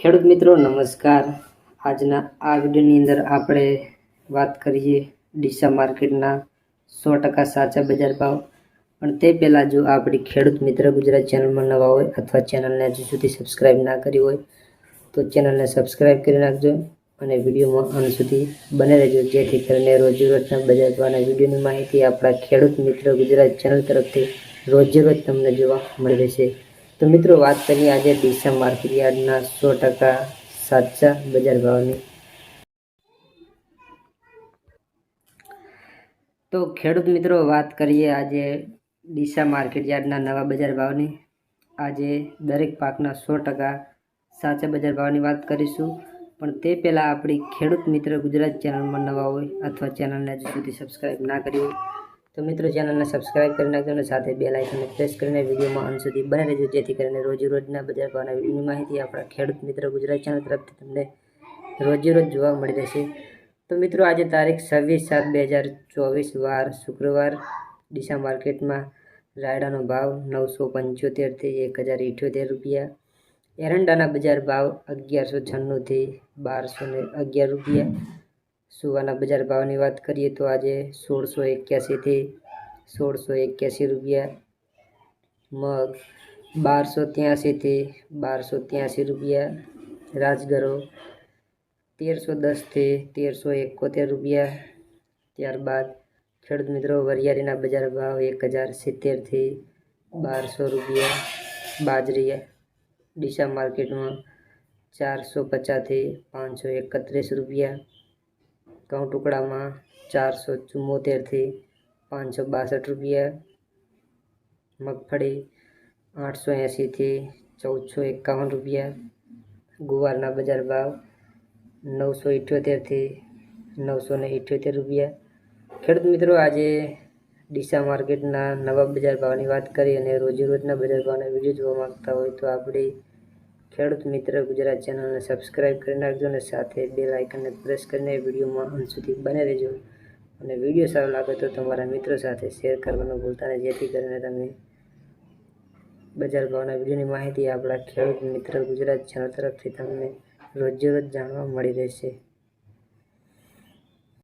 ખેડૂત મિત્રો, નમસ્કાર. આજના આ વિડીયોની અંદર આપણે વાત કરીએ ડીસા માર્કેટના સો ટકા સાચા બજાર ભાવ. પણ તે પહેલાં જો આપણી ખેડૂત મિત્ર ગુજરાત ચેનલમાં નવા હોય અથવા ચેનલને હજુ સુધી સબસ્ક્રાઈબ ના કરી હોય, તો ચેનલને સબસ્ક્રાઈબ કરી નાખજો અને વિડીયોમાં અંત સુધી બને રહેજો. જેથી કરીને રોજેરોજના બજાર ભાવના વિડીયોની માહિતી આપણા ખેડૂત મિત્ર ગુજરાત ચેનલ તરફથી રોજેરોજ તમને જોવા મળી રહેશે. તો મિત્રો, વાત કરીએ આજે ડીસા માર્કેટ યાર્ડના સો ટકા સાચા બજાર ભાવની. તો ખેડૂત મિત્રો, વાત કરીએ આજે ડીસા માર્કેટ યાર્ડના નવા બજાર ભાવની. આજે દરેક પાકના સો ટકા સાચા બજાર ભાવની વાત કરીશું. પણ તે પહેલાં આપણી ખેડૂત મિત્ર ગુજરાત ચેનલમાં નવા હોય અથવા ચેનલને હજુ સુધી સબસ્ક્રાઈબ ના કરી હોય તો મિત્રો ચેનલને સબસ્ક્રાઈબ કરી નાખજો અને સાથે બે લાઇકને પ્રેસ કરીને વિડીયોમાં અંત સુધી બને રહેજો, જેથી કરીને રોજે રોજના બજાર ભાવના વિડીયોની માહિતી આપણા ખેડૂત મિત્ર ગુજરાત ચેનલ તરફથી તમને રોજેરોજ જોવા મળી રહેશે. તો મિત્રો આજે તારીખ છવ્વીસ સાત બે હજાર ચોવીસ, વાર શુક્રવાર, ડીસા માર્કેટમાં રાયડાનો ભાવ નવસો પંચોતેરથી એક હજાર ઇઠ્યોતેર રૂપિયા. એરંડાના બજાર ભાવ અગિયારસો છન્નુંથી બારસો ને અગિયાર રૂપિયા. સુવાના બજાર ભાવની વાત કરીએ તો આજે સોળસો એક્યાસીથી સોળસો એક્યાસી રૂપિયા, મગ બારસો ત્યાંસીથી બારસો ત્યાંસી રૂપિયા, રાજગરો તેરસો દસથી તેરસો એકોતેર રૂપિયા, ત્યારબાદ ખેડૂત મિત્રો વરિયાળીના બજાર ભાવ એક હજાર સિત્તેરથી બારસો રૂપિયા બાજરી ડીસા માર્કેટમાં ચારસો પચાસથી પાંચસો એકત્રીસ રૂપિયા ઘઉં ટુકડામાં ચારસો ચુમ્મોતેરથી પાંચસો બાસઠ રૂપિયા, મગફળી આઠસો એંશીથી ચૌદસો એકાવન રૂપિયા, ગુવારના બજાર ભાવ નવસો ઇઠ્યોતેરથી નવસો ને ઇઠ્યોતેર રૂપિયા. ખેડૂત મિત્રો, આજે ડીસા માર્કેટના નવા બજાર ભાવની વાત કરી અને રોજે રોજના બજાર ભાવના વીડિયો જોવા માગતા હોય તો આપણી ખેડૂત મિત્ર ગુજરાત ચેનલને સબસ્ક્રાઈબ કરી નાખજો અને સાથે બે લાઇકનને પ્રેસ કરીને વિડીયોમાં અંત સુધી બને રહેજો. અને વીડિયો સારો લાગે તો તમારા મિત્રો સાથે શેર કરવાનું ભૂલતા નહીં. જેથી કરીને તમે બજાર ભાવના વિડીયોની માહિતી આપણા ખેડૂત મિત્ર ગુજરાત ચેનલ તરફથી તમને રોજે રોજ જાણવા મળી રહેશે.